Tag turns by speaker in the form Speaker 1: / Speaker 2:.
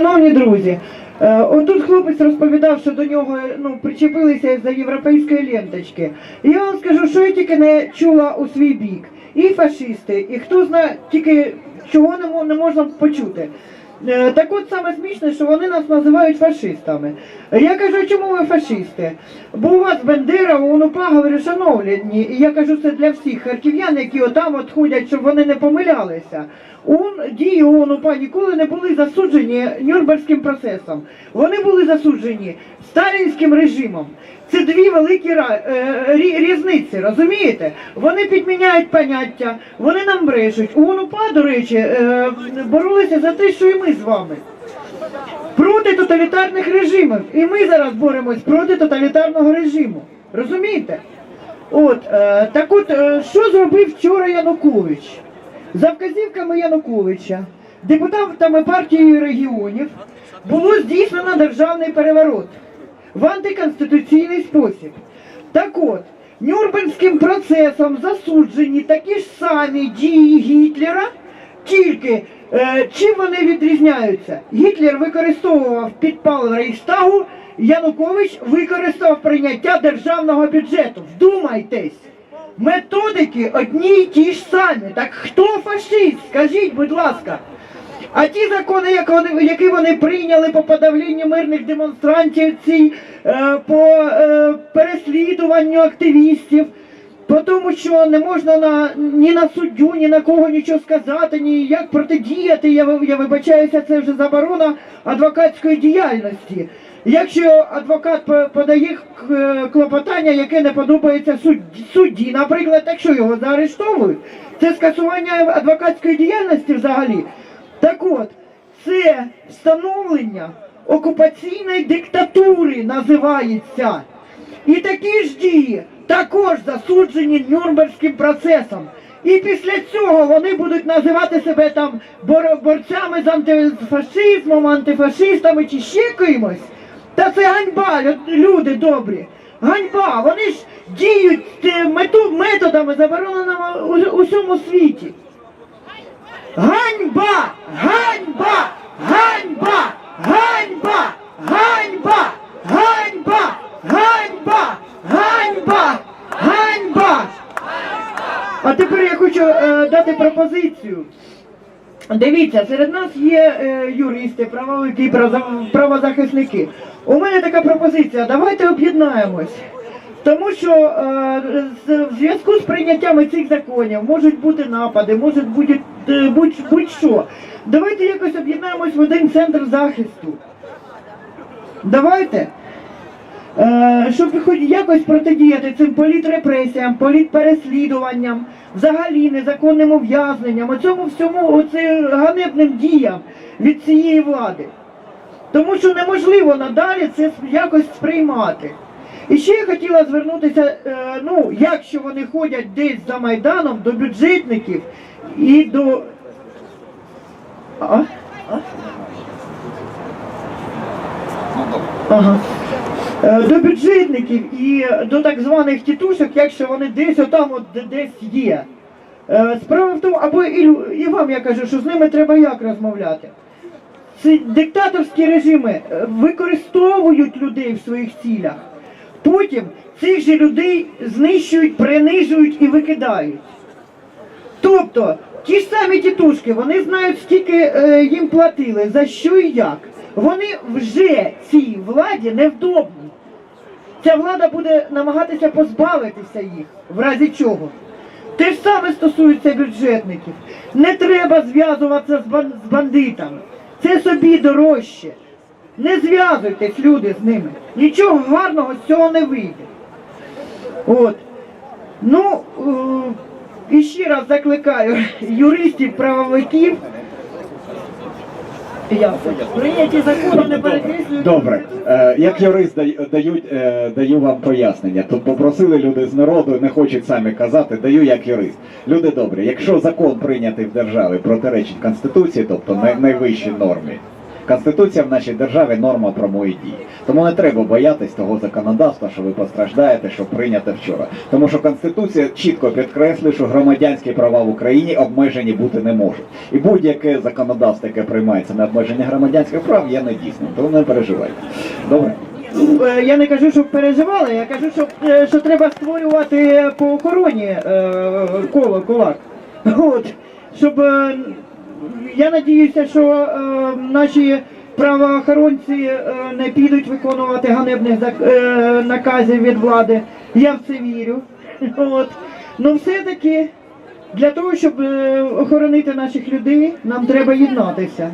Speaker 1: Шановні друзі, е, отут хлопець розповідав, що до нього ну, причепилися за європейської ленточки. Я вам скажу, що я тільки не чула у свій бік. І фашисти, і хто знає, тільки чого не можна почути. Е, Так от саме смішне, що вони нас називають фашистами. Я кажу, чому ви фашисти? Бо у вас Бендера, у УНУПА, говорю, шановлені, і я кажу це для всіх харків'ян, які отам от ходять, щоб вони не помилялися. УН, дії УНУПА ніколи не були засуджені Нюрнберзьким процесом. Вони були засуджені сталінським режимом. Це дві великі е, рі- різниці, розумієте? Вони підміняють поняття, вони нам брешуть. У УНУПА, до речі, е, боролися за те, що і ми з вами. Проти тоталітарних режимів. І ми зараз боремось проти тоталітарного режиму. Розумієте? От, е, так от, що зробив вчора Янукович? За вказівками Януковича, депутатами партії регіонів, було здійснено державний переворот в антиконституційний спосіб. Так от, Нюрнберзьким процесом засуджені такі ж самі дії Гітлера, тільки е, чим вони відрізняються? Гітлер використовував підпал Рейхстагу, Янукович використав прийняття державного бюджету. Вдумайтесь! Методики одні й ті ж самі. Так хто фашист? Скажіть, будь ласка. А ті закони, які вони прийняли по подавлінню мирних демонстрантів, е, по е, переслідуванню активістів, по тому, що не можна на, ні на суддю, ні на кого нічого сказати, ні як протидіяти, я, я вибачаюся, це вже заборона адвокатської діяльності. Якщо адвокат подає е, клопотання, яке не подобається судді, наприклад, якщо його заарештовують, це скасування адвокатської діяльності взагалі. Так от, це встановлення окупаційної диктатури називається. І такі ж дії також засуджені Нюрнберзьким процесом. І після цього вони будуть називати себе там бор- борцями з антифашизмом, антифашистами чи ще кимось. Та це ганьба, люди добрі. Ганьба, вони ж діють е, методами, забороненими у всьому світі. Ганьба! Ганьба! Ганьба! Ганьба! Ганьба! Ганьба! Ганьба! Ганьба! Ганьба! А тепер я хочу е, дати пропозицію. Дивіться, серед нас є е, юристи, правовики, правоза- правозахисники. У мене така пропозиція. Давайте об'єднаємось. Тому що е, в зв'язку з прийняттями цих законів можуть бути напади, можуть бути е, будь, будь-що. Давайте якось об'єднаємось в один центр захисту. Давайте. Е, щоб хоч якось протидіяти цим політрепресіям, політпереслідуванням, взагалі незаконним ув'язненням, оцьому всьому оцим ганебним діям від цієї влади. Тому що неможливо надалі це якось сприймати. І ще я хотіла звернутися, е, ну, якщо вони ходять десь за Майданом, до бюджетників і до. А? А? Ага. Е, До бюджетників і до так званих тітушок, якщо вони десь отам от десь є. Е, Справа в тому, або і, і вам я кажу, що з ними треба як розмовляти. Ці диктаторські режими використовують людей в своїх цілях. Потім цих же людей знищують, принижують і викидають. Тобто, ті ж самі тітушки, вони знають, скільки е, їм платили, за що і як. Вони вже цій владі невдобні. Ця влада буде намагатися позбавитися їх, в разі чого. Те ж саме стосується бюджетників. Не треба зв'язуватися з, бандитами. Це собі дорожче. Не зв'язуйтесь, люди, з ними. Нічого гарного з цього не вийде. От. Ну, е, і ще раз закликаю юристів, правовиків. Я прийняті закони не перекреслюють.
Speaker 2: Добре, е, як юрист даю, дають, е, даю вам пояснення. Тут попросили люди з народу, не хочуть самі казати, даю як юрист. Люди добрі, якщо закон прийнятий в державі протиречить Конституції, тобто най, найвищій нормі Конституція в нашій державі норма про мої дії. Тому не треба боятись того законодавства, що ви постраждаєте, що прийнято вчора. Тому що Конституція чітко підкреслює, що громадянські права в Україні обмежені бути не можуть. І будь-яке законодавство, яке приймається на обмеження громадянських прав, є недійсним. Тому не переживайте. Добре?
Speaker 1: Е, Я не кажу, щоб переживали, я кажу, що, е, що треба створювати по охороні е, коло кулак. От. Щоб я надіюся, що е, наші правоохоронці е, не підуть виконувати ганебних е, наказів від влади. Я в це вірю. От. Ну все-таки для того, щоб е, охоронити наших людей, нам треба єднатися.